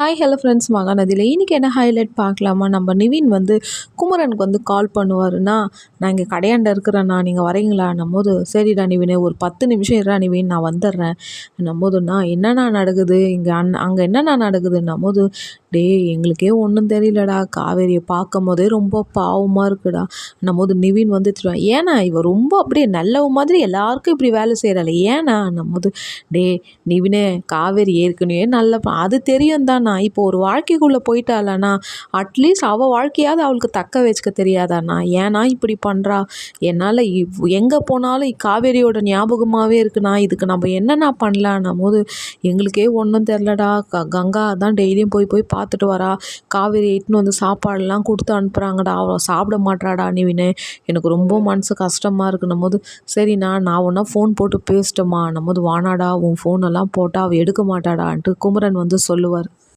Hi hello friends மகாநதியில் இன்றைக்கி என்ன highlight பார்க்கலாமா? நம்ம நிவின் வந்து குமரனுக்கு வந்து கால் பண்ணுவாருன்னா நான் இங்கே கடையாண்ட இருக்கிறேண்ணா நீங்கள் வரீங்களான்னும் போது சரிடா நிவினே ஒரு பத்து நிமிஷம் இருடா நிவின் நான் வந்துடுறேன். போதுண்ணா என்னண்ணா நடக்குது? இங்கே அந் அங்கே என்னண்ணா நடக்குதுன்னும் போது டே எங்களுக்கே ஒன்றும் தெரியலடா. காவேரியை பார்க்கும் போதே ரொம்ப பாவமாக இருக்குடா. நம்ம போது நிவின் வந்து ஏன்னா இவ ரொம்ப அப்படியே நல்லவ மாதிரி எல்லாருக்கும் இப்படி வேலை செய்கிறாள் ஏன்னா நம்ம டே நிவினே காவேரி ஏற்கனவே நல்ல அது தெரியும் தானா இப்போ ஒரு வாழ்க்கைக்குள்ளே போயிட்டாளண்ணா. அட்லீஸ்ட் அவள் வாழ்க்கையாவது அவளுக்கு தக்க வச்சுக்க தெரியாதாண்ணா. ஏன்னா இப்படி பண்ணுறா என்னால் இவ் எங்கே போனாலும் காவேரியோட ஞாபகமாகவே இருக்குண்ணா. இதுக்கு நம்ம என்னண்ணா பண்ணலான்னும் போது எங்களுக்கே ஒன்றும் தெரிலடா க கங்கா தான் டெய்லியும் போய் போய் பா பார்த்துட்டு வரா. காவேரி இட்டுன்னு வந்து சாப்பாடெல்லாம் கொடுத்து அனுப்புகிறாங்கடா அவள் சாப்பிட மாட்டாடா நிவினு எனக்கு ரொம்ப மனசு கஷ்டமாக இருக்குன்னும் போது சரிண்ணா நான் ஒன்றா ஃபோன் போட்டு பேசிட்டோமா நம்ம போது வானாடா உன் ஃபோனெல்லாம் போட்டால் அவள் எடுக்க மாட்டாடான்ட்டு குமரன் வந்து சொல்லுவார்.